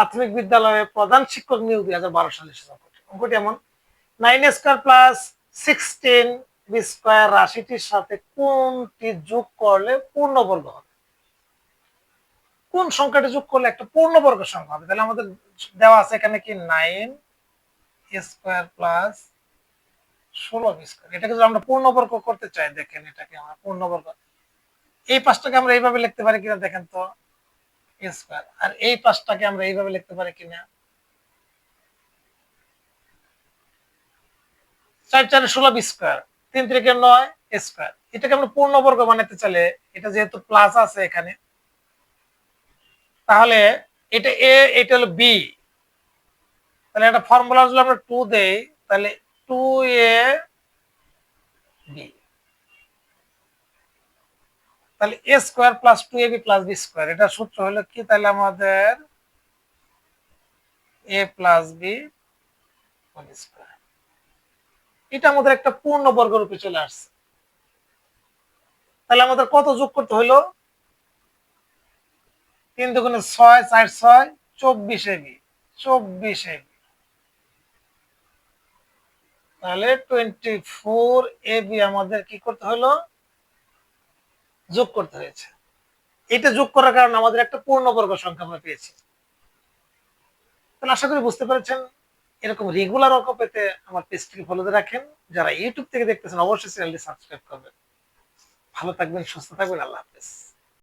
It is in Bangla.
প্রাথমিক বিদ্যালয়ে প্রধান শিক্ষক নিয়োগ দুই হাজার বারো সালে অঙ্কটি এমন nine square plus sixteen square রাশিটির সাথে কোনটি যোগ করলে পূর্ণবর্গ হবে? কোন সংখ্যাটি যোগ করলে একটা পূর্ণবর্গ সংখ্যা হবে? তাহলে আমাদের দেওয়া আছে এখানে কি নাইন স্কোয়ার প্লাস ষোলো স্কোয়ার এটাকে যদি আমরা পূর্ণবর্গ করতে চাই, দেখেন এটাকে আমরা পূর্ণবর্গ, এই পাঁচটাকে আমরা এইভাবে লিখতে পারি কিনা দেখেন তো। স্কোয়ার আর এই পাঁচটাকে আমরা এইভাবে লিখতে পারি কিনা? চার চারে ষোলো স্কোয়ার তিন তিরিকে নয় স্কোয়ার এটাকে আমরা পূর্ণবর্গ বানাতে চাইলে এটা যেহেতু প্লাস আছে এখানে, তাহলে এটা এ এটা হলো বি তাহলে একটা ফর্মুলা যদি আমরা টু দেই, তাহলে টু এ তাহলে A square plus two A B plus B square এটা সূত্র হলো কি? তাহলে আমাদের এ প্লাস বি স্কোয়ার এটা আমাদের একটা পূর্ণবর্গ রূপে চলে আসছে। তাহলে আমাদের কত যোগ করতে হইল তিন দুগুণে ছয়, চার ছয়, চব্বিশ এবি চব্বিশ এবি তাহলে টোয়েন্টি ফোর এবি আমাদের কি করতে হলো? যোগ করতে হয়েছে। এটা যোগ করার কারণে আমাদের একটা পূর্ণবর্গ সংখ্যা আমরা পেয়েছি। তাহলে আশা করি বুঝতে পেরেছেন, এরকম রেগুলার অঙ্ক পেতে আমার পেজটিকে ফলো রাখেন। যারা ইউটিউব থেকে দেখতেছেন, অবশ্যই চ্যানেলটি সাবস্ক্রাইব করবেন। ভালো থাকবেন, সুস্থ থাকবেন, আল্লাহ হাফেজ।